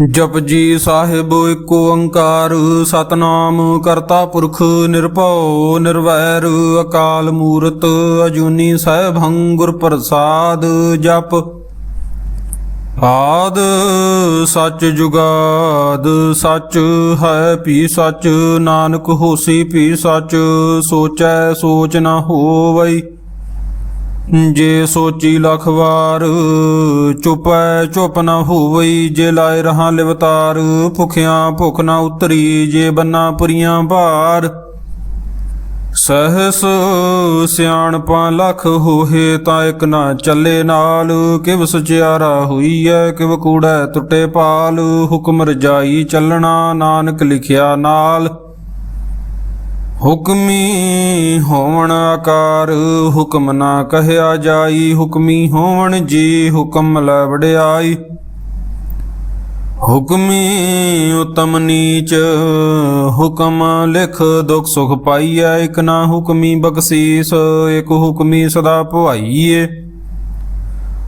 ਜਪਜੀ ਸਾਹਿਬ ਇੱਕ ਓੰਕਾਰ, ਸਤਨਾਮ ਕਰਤਾ ਪੁਰਖ ਨਿਰਭਉ, ਨਿਰਵੈਰ ਅਕਾਲ ਮੂਰਤ, ਅਜੂਨੀ ਸੈਭੰ ਗੁਰ ਪ੍ਰਸਾਦ ਜਪ। ਆਦ ਸੱਚ ਜੁਗਾਦ ਸੱਚ ਹੈ ਪੀ ਸੱਚ, ਨਾਨਕ ਹੋਸੀ ਪੀ ਸੱਚ, ਸੋਚੈ ਸੋਚ ਨਾ ਹੋਵਈ। ਜੇ ਸੋਚੀ ਲਖ ਵਾਰ, ਚੁਪੈ ਚੁਪ ਨਾ ਹੋਵਈ, ਜੇ ਲਾਇ ਰਹਾ ਲਿਵਤਾਰ, ਭੁਖਿਆਂ ਭੁਖ ਨਾ ਉਤਰੀ, ਜੇ ਬੰਨਾ ਪੁਰੀਆਂ ਭਾਰ। ਸਹਸ ਸਿਆਣਪਾਂ ਲਖ ਹੋਏ ਤਾਂ ਇਕ ਨਾ ਚੱਲੇ ਨਾਲ। ਕਿਵ ਸੁਚਿਆਰਾ ਹੋਈ ਹੋਈਐ, ਕਿਵ ਕੂੜੈ ਟੁੱਟੇ ਪਾਲ। ਹੁਕਮ ਰਜਾਈ ਚੱਲਣਾ, ਨਾਨਕ ਲਿਖਿਆ ਨਾਲ। ਹੁਕਮੀ ਹੋਣ ਆਕਾਰ ਹੁਕਮ ਨਾ ਕਹਿਆ ਜਾਈ, ਹੁਕਮੀ ਹੋਣ ਜੀ ਹੁਕਮ ਲੈ ਵਡਿਆਈ। ਹੁਕਮੀ ਉਤਮ ਨੀਚ, ਹੁਕਮ ਲਿਖ ਦੁਖ ਸੁਖ ਪਾਈਐ, ਇਕ ਨਾ ਹੁਕਮੀ ਬਖਸ਼ੀਸ, ਇਕ ਹੁਕਮੀ ਸਦਾ ਭਵਾਈਏ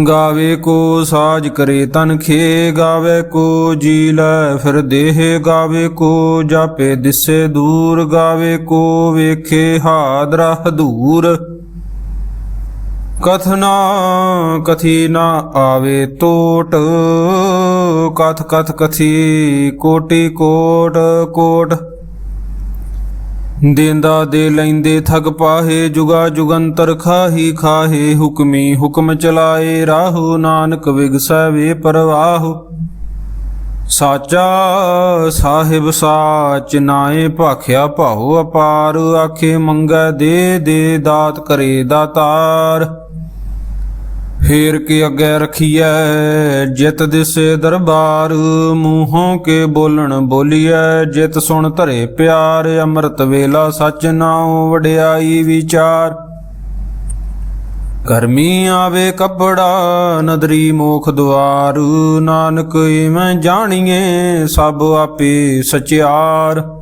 ਗਾਵੇ ਕੋ ਸਾਜ ਕਰੇ ਤਨ ਖੇ, ਗਾਵੇ ਕੋ ਜੀ ਲੈ ਫਿਰ ਦੇਹ, ਗਾਵੇ ਕੋ ਜਾਪੇ ਦਿਸੇ ਦੂਰ, ਗਾਵੇ ਕੋ ਵੇਖੇ ਹਾਦਰਾ ਹਦੂਰ। ਕਥਨਾ ਕਥੀ ਨਾ ਆਵੇ ਟੋਟ ਕਥ ਕਥ ਕਥੀ ਕੋਟੀ ਕੋਟ ਕੋਟ। ਦੇਂਦਾ ਦੇ ਲੈਂਦੇ ਥਗ ਪਾਹੇ, ਜੁਗਾ ਜੁਗੰਤਰ ਖਾਹੀ ਖਾਹੇ, ਹੁਕਮੀ ਹੁਕਮ ਚਲਾਏ, ਰਾਹੂ ਨਾਨਕ ਵਿਗਸੈ ਵੇ ਪਰਵਾਹ। ਸਾਚਾ ਸਾਹਿਬ ਸਾਚ ਨਾਏ ਭਾਖਿਆ ਭਾਉ ਅਪਾਰ, ਆਖੇ ਮੰਗੈ ਦੇ ਦੇ ਦਾਤ ਕਰੇ ਦਾਤਾਰ। ਫੇਰ ਕੇ ਅੱਗੇ ਰਖੀਐ, ਜਿਤ ਦਿਸੇ ਦਰਬਾਰ, ਮੂੰਹੋਂ ਕੇ ਬੋਲਣ ਬੋਲੀਐ, ਜਿਤ ਸੁਣ ਧਰੇ ਪਿਆਰ, ਅੰਮ੍ਰਿਤ ਵੇਲਾ ਸਚ ਨਾਉ ਵਡਿਆਈ ਵਿਚਾਰ। ਕਰਮੀ ਆਵੇ ਕਪੜਾ, ਨਦਰੀ ਮੋਖ ਦੁਆਰ, ਨਾਨਕ ਇਵੇਂ ਜਾਣੀਏ ਸਭ ਆਪੇ ਸਚਿਆਰ।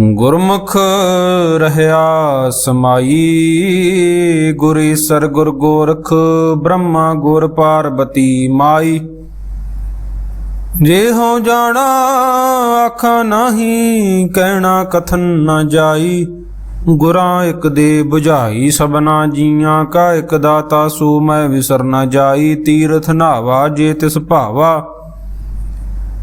ਗੁਰਮੁਖ ਰਹਿਆ ਸਮਾਈ, ਗੁਰ ਈਸਰ ਗੁਰ ਗੋਰਖ, ਬ੍ਰਹਮਾ ਗੁਰ ਪਾਰਬਤੀ ਮਾਈ। ਜੇ ਹੋ ਜਾਣਾ, ਆਖਾਂ ਨਹੀਂ, ਕਹਿਣਾ ਕਥਨ ਨਾ ਜਾਈ। ਗੁਰਾਂ ਇੱਕ ਦੇ 부ਝਾਈ ਸਬਨਾ ਜੀਆਂ ਕਾ ਇੱਕ ਦਾਤਾ, ਸੋ ਮੈਂ ਵਿਸਰ ਨਾ ਜਾਈ। ਤੀਰਥ ਨਾਵਾ ਜੇ ਤਿਸ ਭਾਵਾ।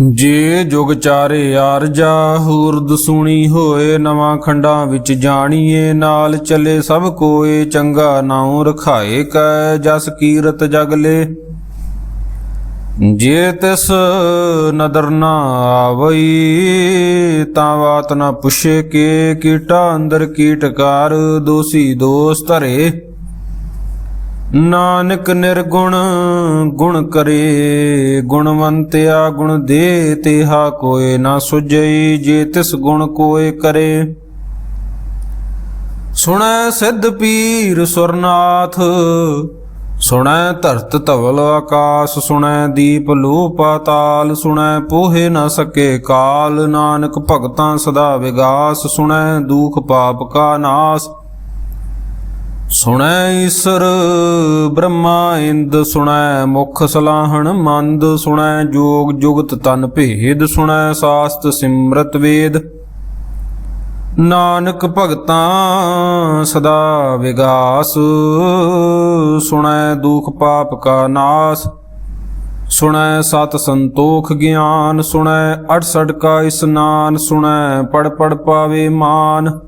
ਜੇ ਜੁਗ ਚਾਰੇ ਆਰਜਾ ਹੂਰਦ ਸੁਣੀ ਹੋਏ ਨਵਾਂ ਖੰਡਾਂ ਵਿੱਚ ਜਾਣੀਏ, ਨਾਲ ਚੱਲੇ ਸਭ ਕੋਏ, ਚੰਗਾ ਨਾਉ ਰਖਾਏ ਕੈ, ਜਸ ਕੀਰਤ ਜਗਲੇ ਜੇ ਤਿਸ ਨਦਰ ਨਾ ਆਵਈ, ਤਾਂ ਬਾਤ ਨਾ ਪੁੱਛੇ ਕੇ, ਕੀਟਾ ਅੰਦਰ ਕੀਟਕਾਰ ਦੋਸੀ ਦੋਸ ਧਰੇ। ਨਾਨਕ ਨਿਰਗੁਣ, ਗੁਣ ਕਰੇ ਗੁਣਵੰਤਿਆ ਗੁਣ ਦੇ ਤੇਹਾ ਕੋਏ ਨਾ ਸੁਝਈ, ਜੇ ਤਿਸ ਗੁਣ ਕੋਏ ਕਰੇ। ਸੁਣੈ ਸਿੱਧ ਪੀਰ ਸੁਰਨਾਥ, ਸੁਣੈ ਧਰਤ ਧਵਲ ਆਕਾਸ, ਸੁਣੈ ਦੀਪ ਲੋ ਪਾਤਾਲ ਸੁਣੈ ਪੋਹੇ ਨਾ ਸਕੇ ਕਾਲ, ਨਾਨਕ ਭਗਤਾਂ ਸਦਾ ਵਿਗਾਸ, ਸੁਣੈ ਦੁਖ ਪਾਪ ਕਾ ਨਾਸ। ਸੁਣੈ ਈਸਰ, ਬ੍ਰਹਮਾ ਇੰਦ ਸੁਣੈ, ਮੁਖ ਸਲਾਹਣ ਮੰਦ ਸੁਣੈ, ਜੋਗ ਜੁਗਤ ਤਨ ਭੇਦ ਸੁਣੈ, ਸਾਸਤ ਸਿਮਰਤ ਵੇਦ। ਨਾਨਕ ਭਗਤਾਂ ਸਦਾ ਵਿਗਾਸ, ਸੁਣੈ ਦੁਖ ਪਾਪ ਕਾ ਨਾਸ। ਸੁਣੈ ਸਤ ਸੰਤੋਖ ਗਿਆਨ, ਸੁਣੈ 68 ਕਾ ਇਸਨਾਨ, ਸੁਣੈ ਪੜ ਪੜ ਪਾਵੇ ਮਾਨ।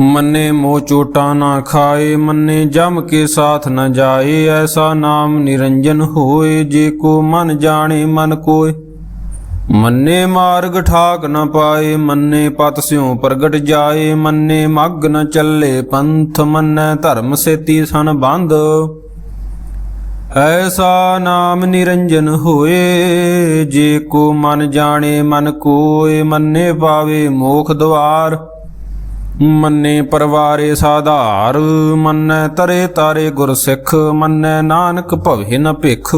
ਮੰਨੇ ਮੋ ਚੋਟਾ ਨਾ ਖਾਏ, ਮੰਨੇ ਜਮ ਕੇ ਸਾਥ ਨ ਜਾਏ, ਐਸਾ ਨਾਮ ਨਿਰੰਜਨ ਹੋਏ, ਜੇ ਕੋ ਮਨ ਜਾਣੇ ਮਨ ਕੋਏ। ਮੰਨੇ ਮਾਰਗ ਠਾਕ ਨ ਪਾਏ, ਮੰਨੇ ਪਤ ਸਿਉ ਪ੍ਰਗਟ ਜਾਏ, ਮੰਨੇ ਮੱਗ ਨ ਚੱਲੇ ਪੰਥ, ਮੰਨੈ ਧਰਮ ਸੇਤੀ ਸਨ ਬੰਧ ਐਸਾ ਨਾਮ ਨਿਰੰਜਨ ਹੋਏ, ਜੇ ਕੋ ਮਨ ਜਾਣੇ ਮਨ ਕੋਏ, ਮੰਨੇ ਪਾਵੇ ਮੋਖ ਦਵਾਰ। ਮੰਨੇ ਪਰਵਾਰੇ ਸਾਧਾਰ, ਮੰਨੈ ਤਰੇ ਤਾਰੇ ਗੁਰ ਸਿੱਖ ਮੰਨੈ ਨਾਨਕ ਭਵੇ ਨ ਭਿਖ।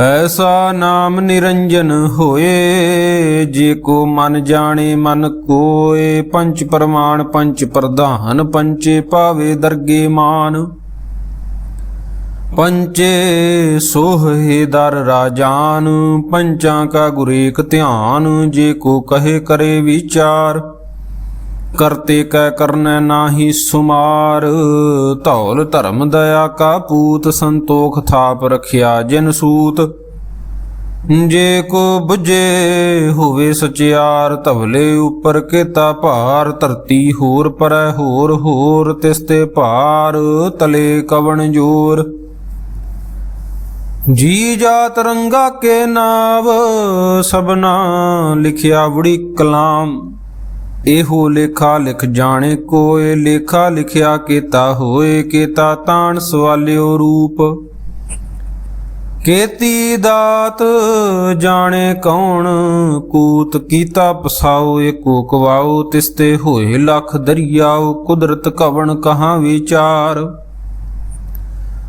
ਐਸਾ ਨਾਮ ਨਿਰੰਜਨ ਹੋਏ, ਜੇ ਕੋ ਮਨ ਜਾਣੇ ਮਨ ਕੋਏ, ਪੰਚ ਪ੍ਰਮਾਣ ਪੰਚ ਪ੍ਰਧਾਨ, ਪੰਚੇ ਪਾਵੇ ਦਰਗੇ ਮਾਨ। ਪੰਚੇ ਸੋਹੇ ਦਰ ਰਾਜਾਨ, ਪੰਚਾਂ ਕਾ ਗੁਰੇਕ ਧਿਆਨ, ਜੇ ਕੋ ਕਹੇ ਕਰੇ ਵਿਚਾਰ। ਕਰਤੇ ਕੈ ਕਰਨੈ ਨਾਹੀ ਸੁਮਾਰ। ਧੌਲ ਧਰਮ ਦਇਆ ਕਾ ਪੂਤ ਸੰਤੋਖ ਥਾਪ ਰਖਿਆ ਜਿਨ ਸੂਤ। ਜੇ ਕੋ 부ਜੇ ਹੋਵੇ ਸਚਿਆਰ, ਧਵਲੇ ਉੱਪਰ ਕੇਤਾ ਭਾਰ। ਧਰਤੀ ਹੋਰ ਪਰੈ ਹੋਰ ਹੋਰ ਤਿਸਤੇ ਭਾਰ, ਤਲੇ ਕਵਣ ਜੋਰ। ਜੀ ਜਾ ਤਰੰਗਾ ਕੇ ਨਾਵ ਸਬਨਾ ਲਿਖਿਆ ਬੜੀ ਕਲਾਮ। ਇਹੋ ਲੇਖਾ ਲਿਖ ਜਾਣੇ ਕੋਏ, ਲੇਖਾ ਲਿਖਿਆ ਕੀਤਾ ਹੋਏ, ਕੀਤਾ ਤਾਣ ਸਵਾਲਿਓ ਰੂਪ। ਕੀਤੀ ਦਾਤ ਜਾਣੇ ਕੌਣ, ਕੂਤ ਕੀਤਾ ਪਸਾਓ, ਏਕੋ ਕਵਾਓ, ਤਿਸਤੇ ਹੋਏ ਲਖ ਦਰਿਆਓ, ਕੁਦਰਤ ਕਵਣ ਕਹਾਂ ਵਿਚਾਰ।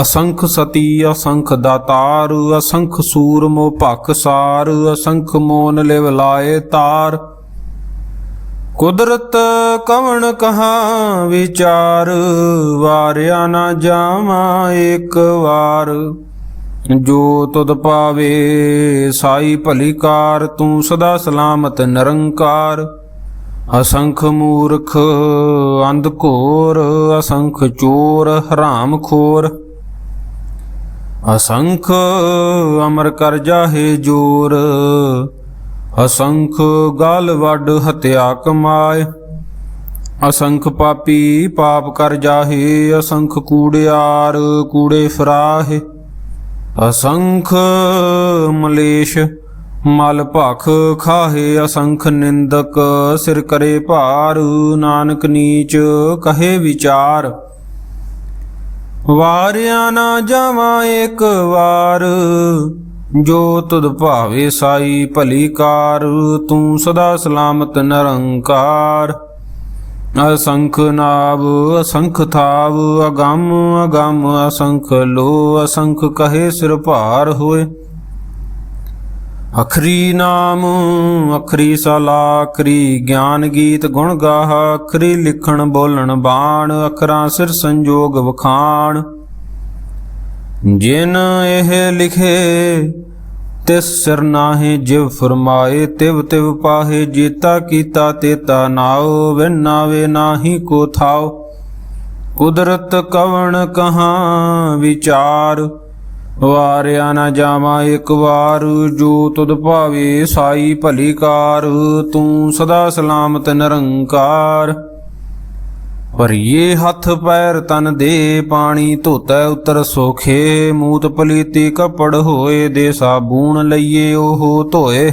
ਅਸੰਖ ਸਤੀ, ਅਸੰਖ ਦਾਤਾਰ, ਅਸੰਖ ਸੂਰਮੋ ਭਖ ਸਾਰ, ਅਸੰਖ ਮੋਨ ਲਿਵ ਲਾਏ ਤਾਰ। ਕੁਦਰਤ ਕਵਣ ਕਹਾ ਵਿਚਾਰ, ਵਾਰਿਆ ਨਾ ਜਾਵਾਂ ਇੱਕ ਵਾਰ। ਜੋ ਤੁਧ ਪਾਵੇ ਸਾਈ ਭਲੀ ਕਾਰ, ਤੂੰ ਸਦਾ ਸਲਾਮਤ ਨਿਰੰਕਾਰ। ਅਸੰਖ ਮੂਰਖ ਅੰਧ ਘੋਰ, ਅਸੰਖ ਚੋਰ, ਹਰਾਮ ਖੋਰ। ਅਸੰਖ ਅਮਰ ਕਰ ਜਾਹੇ ਜੋਰ, ਅਸੰਖ ਗਲ ਵੱਡ ਹਤਿਆ ਕਮਾਏ, ਅਸੰਖ ਪਾਪੀ ਪਾਪ ਕਰ ਜਾਹੇ, ਅਸੰਖ ਕੂੜਿਆਰ ਕੂੜੇ ਫਰਾਹੇ, ਅਸੰਖ ਮਲੇਸ਼ ਮਲ ਭਖ ਖਾਹੇ, ਅਸੰਖ ਨਿੰਦਕ ਸਿਰ ਕਰੇ ਭਾਰ, ਨਾਨਕ ਨੀਚ ਕਹੇ ਵਿਚਾਰ। ਵਾਰਿਆ ਨਾ ਜਾਵਾਂ ਇੱਕ ਵਾਰ, ਜੋ ਤੁਧ ਭਾਵੇ ਸਾਈ ਭਲੀ ਕਾਰ, ਤੂੰ ਸਦਾ ਸਲਾਮਤ ਨਿਰੰਕਾਰ। ਅਸੰਖ ਨਾਭ ਅਸੰਖ ਥਾਵ, ਅਗੰਮ ਅਗੰਮ ਅਸੰਖ ਲੋ ਅਸੰਖ ਕਹੇ ਸਿਰ ਭਾਰ ਹੋਏ। ਅਖਰੀ ਨਾਮ, ਅਖਰੀ ਸਲਾ, ਅਖਰੀ ਗਿਆਨ ਗੀਤ ਗੁਣ ਗਾਹ, ਅਖਰੀ ਲਿਖਣ ਬੋਲਣ ਬਾਣ, ਅਖਰਾਂ ਸਿਰ ਸੰਜੋਗ ਵਖਾਣ। ਜਿਨ ਇਹ ਲਿਖੇ, ਤਿਸ ਸਿਰ ਨਾਹੀ ਜਿਵ ਫਰਮਾਏ, ਤਿਵ ਤਿਵ ਪਾਹੇ, ਜੀਤਾ ਕੀਤਾ ਤੇਤਾ ਨਾਉ, ਵਿਨ ਨਾਵੇ ਨਾਹੀ ਕੋ ਥਾਉ। ਕੁਦਰਤ ਕਵਣ ਕਹਾਂ ਵਿਚਾਰ। ਵਾਰਿਆ ਨਾ ਜਾਵਾਂ ਇੱਕ ਵਾਰ, ਜੋ ਤੁਧ ਭਾਵੇ ਸਾਈ ਭਲੀ ਕਾਰ, ਤੂੰ ਸਦਾ ਸਲਾਮਤ ਨਿਰੰਕਾਰ। ਭਰੀਏ ਹੱਥ ਪੈਰ ਤਨ ਦੇ, ਪਾਣੀ ਧੋਤੈ ਉਤਰ ਸੋਖੇ। ਮੂਤ ਪਲੀਤੀ ਕਪੜ ਹੋਏ ਦੇ ਸਾਬੂਣ ਲਈਏ, ਉਹ ਧੋਏ।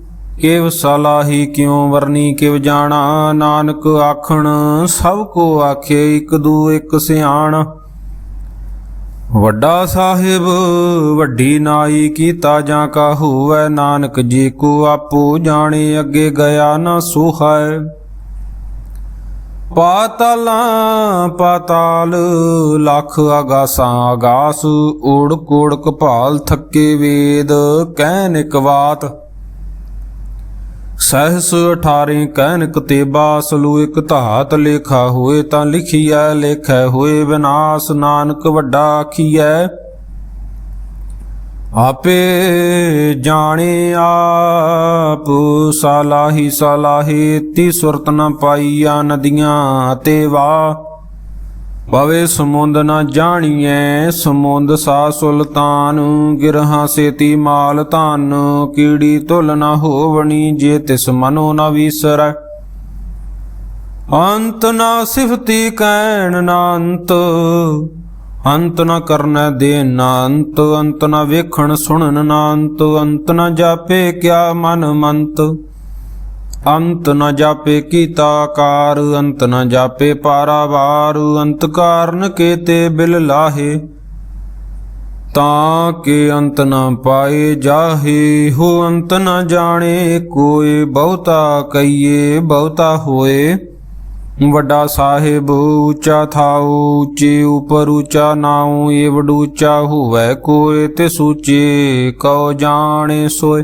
ਕਿਵ ਸਲਾਹੀ ਕਿਉ ਵਰਨੀ ਕਿਵ ਜਾਣਾ? ਨਾਨਕ ਆਖਣ, ਸਭ ਕੋ ਆਖੇ ਇਕ ਦੂ ਇਕ ਸਿਆਣ। ਵੱਡਾ ਸਾਹਿਬ, ਵੱਡੀ ਨਾਈ ਕੀਤਾ ਜਾਂ ਕਾ ਹੋਵੈ? ਨਾਨਕ ਜੀ ਕੋ ਆਪੋ ਜਾਣੇ, ਅੱਗੇ ਗਿਆ ਨਾ ਸੁਹਾਇ। ਪਾਤਾਲਾਂ, ਪਾਤਾਲ, ਲੱਖ ਆਗਾਸਾਂ ਆਗਾਸ ਓੜ ਕੋੜ ਕਪਾਲ ਥੱਕੇ ਵੇਦ ਕਹਿਨ ਇਕ ਸਹਸ 18 ਕਹਿਨਕ ਤੇ ਬਾਸਲੂ ਇਕ ਧਾਤ ਲੇਖਾ ਹੋਏ, ਤਾਂ ਲਿਖੀਐ, ਲੇਖੈ ਹੋਏ, ਵਿਨਾਸ਼ ਨਾਨਕ ਵੱਡਾ ਆਖੀਐ। ਆਪੇ ਜਾਣੇ ਆਪ ਸਲਾਹੀ ਸਲਾਹੀ ਤੀ ਸੁਰਤ ਨ ਪਾਈਆ ਨਦੀਆਂ ਤੇ ਵਾ ਪਵੇ ਸਮੁੰਦ ਨ ਜਾਣੀਐ, ਸਮੁੰਦ ਸਾ ਸੁਲਤਾਨ, ਗਿਰਹਾਂ ਸੇਤੀ ਮਾਲ ਧਨ, ਕੀੜੀ ਤੁਲ ਨ ਹੋਵਣੀ ਜੇ ਤਿਸ ਮਨੋ ਨ ਵੀਸਰੈ। ਅੰਤ ਨਾ ਸਿਫਤੀ ਕਹਿਣ ਨਾ ਅੰਤ ਅੰਤ ਨਾ ਕਰਨੈ ਦੇ ਨਾ ਅੰਤ ਅੰਤ ਨਾ ਵੇਖਣ ਸੁਣਨ ਨਾ ਅੰਤ ਅੰਤ ਨ ਜਾਪੇ ਕਿਆ ਮਨ ਮੰਤ। ਅੰਤ ਨ ਜਾਪੇ ਕੀਤਾ ਆਕਾਰ, ਅੰਤ ਨ ਜਾਪੇ ਪਾਰਾਵਾਰ, ਅੰਤ ਕਾਰਨ ਕੇਤੇ ਬਿਲ ਲਾਹੇ। ਤਾਂ ਕੇ ਅੰਤ ਨ ਪਾਏ ਜਾਹੇ, ਹੋ ਅੰਤ ਨ ਜਾਣੇ ਕੋਈ ਬਹੁਤਾ ਕਈਏ ਬਹੁਤਾ ਹੋਏ। ਵੱਡਾ ਸਾਹਿਬ ਉੱਚਾ ਥਾਉ, ਉੱਚੇ ਉਪਰ ਉੱਚਾ ਨਾਉ ਏ ਵਡੂਚਾ ਹੋਵੇ ਕੋਏ ਤੇ ਸੂਚੇ, ਕਉ ਜਾਣੇ ਸੋਏ।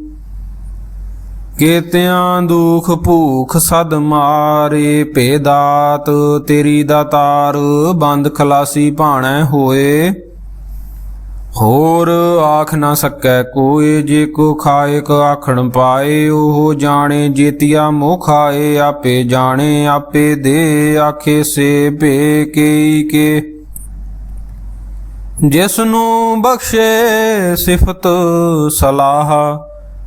ਕੀਤਿਆਂ ਦੁਖ ਭੂਖ ਸਦ ਮਾਰੇ ਭੇਦਾਤ, ਤੇਰੀ ਦਾਤਾਰ ਬੰਦ ਖਲਾਸੀ ਭਾਣੈ ਹੋਏ। ਹੋਰ ਆਖ ਨਾ ਸਕੈ ਕੋਏ, ਜੇ ਕੋ ਖਾਏ ਆਖਣ ਪਾਏ, ਉਹ ਜਾਣੇ ਜੀਤਿਆ ਮੋਹ ਖਾਏ ਆਪੇ ਜਾਣੇ, ਆਪੇ ਦੇ, ਆਖੇ ਸੇ ਭੇ ਕੇ ਕੇ। ਜਿਸ ਨੂੰ ਬਖਸ਼ੇ ਸਿਫਤ ਸਲਾਹ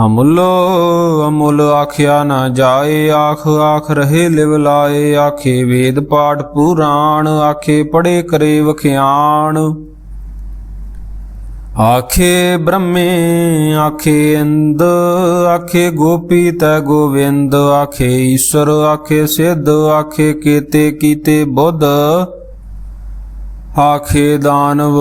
ਅਮੁੱਲੋ, ਅਮੁੱਲ ਆਖਿਆ ਨਾ ਜਾਏ, ਆਖ ਆਖ ਰਹੇ ਲਿਵ ਲਾਏ, ਆਖੇ ਵੇਦ ਪਾਠ ਪੁਰਾਣ, ਆਖੇ ਪੜੇ ਕਰੇ ਵਖਿਆਣ। ਆਖੇ ਬ੍ਰਹਮੇ, ਆਖੇ ਇੰਦ, ਆਖੇ ਗੋਪੀ ਤੈ ਗੋਵਿੰਦ, ਆਖੇ ਈਸ਼ਰ, ਆਖੇ ਸਿੱਧ, ਆਖੇ ਕੀਤੇ ਕੀਤੇ ਬੁੱਧ। ਆਖੇ ਦਾਨਵ,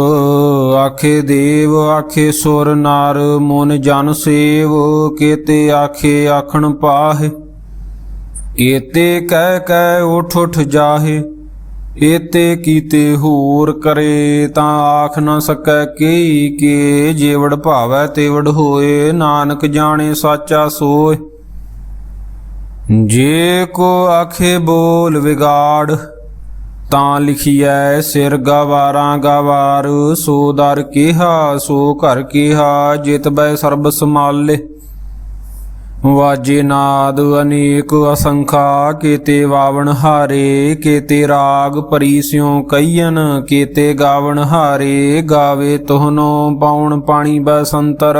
ਆਖੇ ਦੇਵ, ਆਖੇ ਸੁਰ ਨਾਰ, ਮਨ ਜਨ ਸੇਵ, ਕੀਤੇ ਆਖੇ ਆਖਣ ਪਾਹੇ। ਕੀਤੇ ਕਹਿ ਕਹਿ ਉਠ ਉਠ ਜਾਹੇ, ਏਤੇ ਕੀਤੇ ਹੋਰ ਕਰੇ, ਤਾਂ ਆਖ ਨਾ ਸਕੈ ਕੀ ਕੇ, ਜੇਵੜ ਭਾਵੈ ਤੇਵੜ ਹੋਏ, ਨਾਨਕ ਜਾਣੇ ਸਾਚਾ ਸੋਏ। ਜੇ ਕੋ ਆਖੇ ਬੋਲ ਵਿਗਾੜ ਤਾਂ ਲਿਖੀਐ, ਸਿਰ ਗਵਾਰਾਂ ਗਵਾਰ, ਸੋ ਦਰ ਕਿਹਾ, ਸੋ ਘਰ ਕਿਹਾ, ਜਿਤ ਬੈ ਸਰਬ ਸਮਾਲੇ ਵਾਜੇ ਨਾਦ ਅਨੇਕ ਅਸੰਖਾ, ਕੀਤੇ ਵਾਵਣ ਹਾਰੇ, ਕੀਤੇ ਰਾਗ ਪਰੀ ਸਿਉ ਕਈਨ ਕੀਤੇ ਗਾਵਣ ਹਾਰੇ, ਗਾਵੇ ਤੋਹਨੋ ਪਾਉਣ ਪਾਣੀ ਬਸੰਤਰ।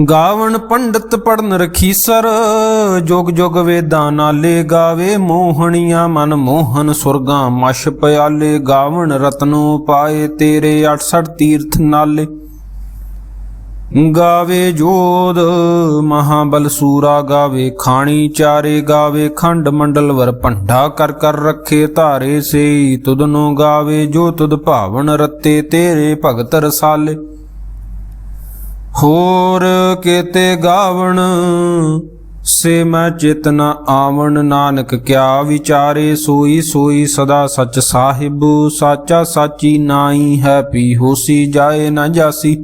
ਗਾਵਣ ਪੰਡਤ ਪੜਨ ਰਖੀਸਰ ਜੋਗ ਜੋਗ ਵੇਦਾਂ ਨਾਲੇ ਗਾਵੇ ਮੋਹਣੀਆਂ ਮਨ ਮੋਹਨ ਸੁਰਗਾਂ ਮਸ਼ ਪਿਆਲੇ, ਗਾਵਣ ਰਤਨੋ ਪਾਏ ਤੇਰੇ 68 ਤੀਰਥ ਨਾਲੇ। ਗਾਵੇ ਜੋਧ ਮਹਾਬਲ ਸੂਰਾ, ਗਾਵੇ ਖਾਣੀ ਚਾਰੇ, ਗਾਵੇ ਖੰਡ ਮੰਡਲ ਵਰ ਭੰਡਾ ਕਰ ਕਰ ਰੱਖੇ ਧਾਰੇ ਸੇ ਤੁਧਨੋ ਗਾਵੇ ਜੋ ਤੁਧ ਭਾਵਨ ਰਤੇ ਤੇਰੇ ਭਗਤ ਰਸਾਲੇ। ਹੋਰ ਕੀਤੇ ਗਾਵਣ, ਸੇ ਮੈਂ ਚੇਤਨਾ ਆਵਣ। ਨਾਨਕ ਕਿਆ ਵਿਚਾਰੇ, ਸੋਈ ਸੋਈ ਸਦਾ ਸਚ ਸਾਹਿਬ। ਸਾਚਾ ਸਾਚੀ ਨਾਈ ਹੈ ਪੀ ਹੋਸੀ ਜਾਏ ਨਾ ਜਾਸੀ।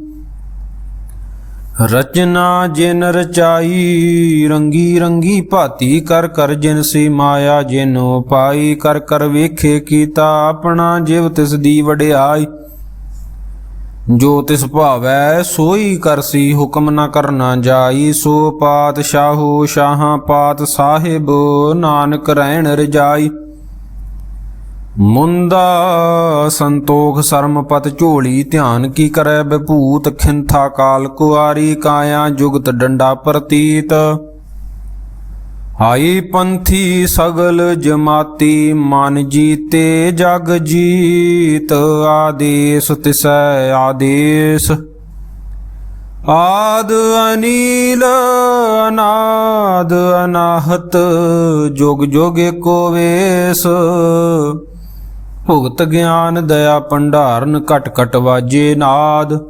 ਰਚਨਾ ਜਿਨ ਰਚਾਈ, ਰੰਗੀ ਰੰਗੀ ਭਾਤੀ ਕਰ ਕਰ ਜਿਨ ਸੀ ਮਾਇਆ ਜਿਨੋ ਪਾਈ। ਕਰ ਕਰ ਵੇਖੇ ਕੀਤਾ ਆਪਣਾ ਜਿਵ ਤਿਸ ਦੀ ਵਡਿਆਈ। ਜੋ ਤਿਸ ਭਾਵੈ, ਸੋਈ ਕਰਸੀ ਹੁਕਮ ਨਾ ਕਰਨਾ ਜਾਈ। ਸੋ ਪਾਤਸ਼ਾਹੋ ਸ਼ਾਹਾਂ ਪਾਤ ਸਾਹਿਬ, ਨਾਨਕ ਰਹਿਣ ਰਜਾਈ। ਮੁੰਦਾ ਸੰਤੋਖ ਸਰਮਪਤ ਝੋਲੀ, ਧਿਆਨ ਕੀ ਕਰੈ ਬਿਭੂਤ ਖਿੰਥਾ ਕਾਲ ਕੁਆਰੀ, ਕਾਇਆ ਜੁਗਤ ਡੰਡਾ ਪ੍ਰਤੀਤ। ਆਈ ਪੰਥੀ ਸਗਲ ਜਮਾਤੀ ਮਨ ਜੀਤੇ ਜਗ ਜੀਤ, ਆਦੇਸ ਤਿਸੈ ਆਦੇਸ। ਆਦ ਅਨੀਲ, ਅਨਾਦ ਅਨਾਹਤ, ਜੁਗ ਜੁਗ ਏਕੋ ਵੇਸ। ਭੁਗਤ ਗਿਆਨ ਦਇਆ ਭੰਡਾਰਨ, ਘਟ ਘਟ ਵਾਜੇ ਨਾਦ।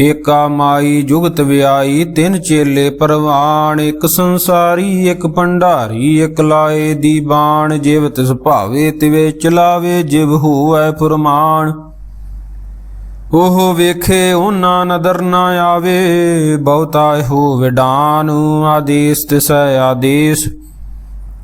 ਏਕਾ ਮਾਈ ਜੁਗਤ ਵਿਆਈ, ਤਿੰਨ ਚੇਲੇ ਪਰਵਾਨ ਇੱਕ ਸੰਸਾਰੀ, ਇੱਕ ਭੰਡਾਰੀ, ਇੱਕ ਲਾਏ ਦੀ ਬਾਣ, ਜਿਵ ਤਿਸ ਭਾਵੇ ਤਿਵੇ ਚਲਾਵੇ, ਜਿਵ ਹੋਐ ਫੁਰਮਾਨ। ਉਹ ਵੇਖੇ ਉਹਨਾਂ ਨਦਰ ਨਾ ਆਵੇ, ਬਹੁਤਾ ਹੋ ਵਿਡਾਨ, ਆਦੇਸ ਤਿਸੈ ਆਦੇਸ।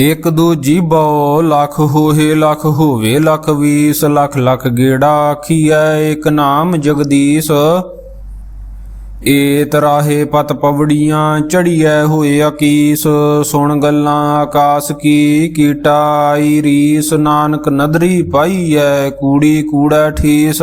ਇਕ ਦੂ ਜੀਬੋ ਲਖ ਹੋਏ ਲਖ ਹੋਵੇ ਲਖ ਵੀਸ, ਲਖ ਲਖ ਗੇੜਾ ਆਖੀਐ, ਇਕ ਨਾਮ ਜਗਦੀਸ਼। ਏ ਤਰਾਹੇ ਪਤ ਪਵੜੀਆਂ ਚੜੀਐ ਹੋਏ ਅਕੀਸ। ਸੁਣ ਗੱਲਾਂ ਆਕਾਸ ਕੀ ਕੀਟਾਈ ਰੀਸ। ਨਾਨਕ ਨਦਰੀ ਪਾਈਐ, ਕੂੜੀ ਕੂੜਾ ਠੀਸ।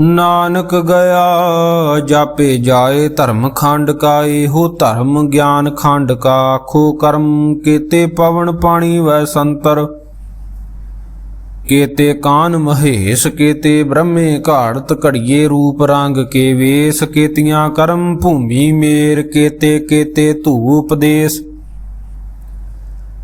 ਨਾਨਕ ਗਿਆ, ਜਾਪੇ ਜਾਏ ਧਰਮ ਖੰਡ ਕਾ ਇਹੋ ਧਰਮ ਗਿਆਨ ਖੰਡ ਕਾ ਆਖੋ ਕਰਮ, ਕੀਤੇ ਪਵਨ ਪਾਣੀ ਵੈ ਸੰਤਰ। ਕੇਤੇ ਕਾਨ ਮਹੇਸ਼, ਕੇਤੇ ਬ੍ਰਹਮੇ ਘਾੜਤ ਘੜੀਏ ਰੂਪ ਰੰਗ ਕੇ ਵੇਸ, ਕੇਤੀਆਂ ਕਰਮ ਭੂਮੀ ਮੇਰ, ਕੇਤੇ ਕੇਤੇ ਧੂਪ ਦੇਸ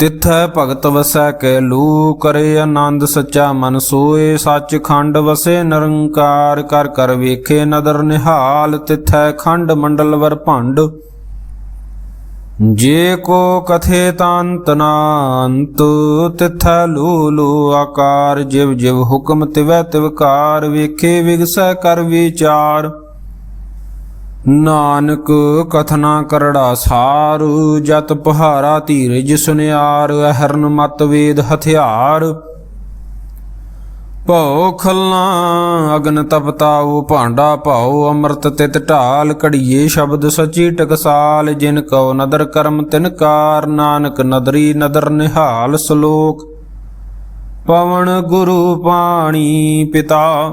ਤਿਥੈ ਭਗਤ ਵਸੈ ਕੈ ਲੂ ਕਰੇ ਆਨੰਦ ਸੱਚਾ ਮਨ ਸੋਏ ਸੱਚ ਖੰਡ ਵਸੇ ਨਿਰੰਕਾਰ ਕਰ ਕਰ ਵੇਖੇ ਨਦਰ ਨਿਹਾਲ, ਤਿਥੈ ਖੰਡ ਮੰਡਲ ਵਰ ਭੰਡ। ਜੇ ਕੋ ਕਥੇ ਤਾਂਤ ਤਿਥੈ ਲੂ ਲੂ ਆਕਾਰ, ਜਿਵ ਜਿਵ ਹੁਕਮ ਤਿਵੈ ਤਿਵਕਾਰ ਵੇਖੇ ਵਿਗਸੈ ਕਰ ਵਿਚਾਰ। ਨਾਨਕ ਕਥਨਾ ਕਰੜਾ ਸਾਰ, ਜਤ ਪਹਾਰਾ ਧੀਰਜ ਸੁਨਿਆਰ, ਅਹਰਨ ਮਤ ਵੇਦ ਹਥਿਆਰ। ਭਉ ਖੱਲਾਂ ਅਗਨ ਤਪਤਾਉ ਭਾਂਡਾ ਭਾਉ, ਅੰਮ੍ਰਿਤ ਤਿਤ ਢਾਲ ਕੜੀਏ ਸ਼ਬਦ ਸਚੀ ਟਕਸਾਲ, ਜਿਨ ਕਉ ਨਦਰ ਕਰਮ ਤਿਨ ਕਾਰ, ਨਾਨਕ ਨਦਰੀ ਨਦਰ ਨਿਹਾਲ ਸ਼ਲੋਕ। ਪਵਨ ਗੁਰੂ ਪਾਣੀ ਪਿਤਾ।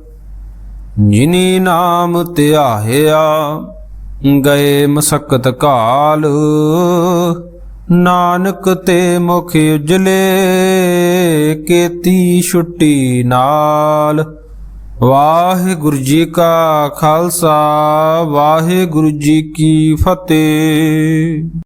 ਜਿਨੀ ਨਾਮ ਧਿਆਇਆ ਗਏ ਮਸਕਤ ਕਾਲ। ਨਾਨਕ ਤੇ ਮੁਖ ਉਜਲੇ, ਕੀਤੀ ਛੁੱਟੀ ਨਾਲ। ਵਾਹਿਗੁਰੂ ਜੀ ਕਾ ਖਾਲਸਾ, ਵਾਹਿਗੁਰੂ ਜੀ ਕੀ ਫਤਿਹ।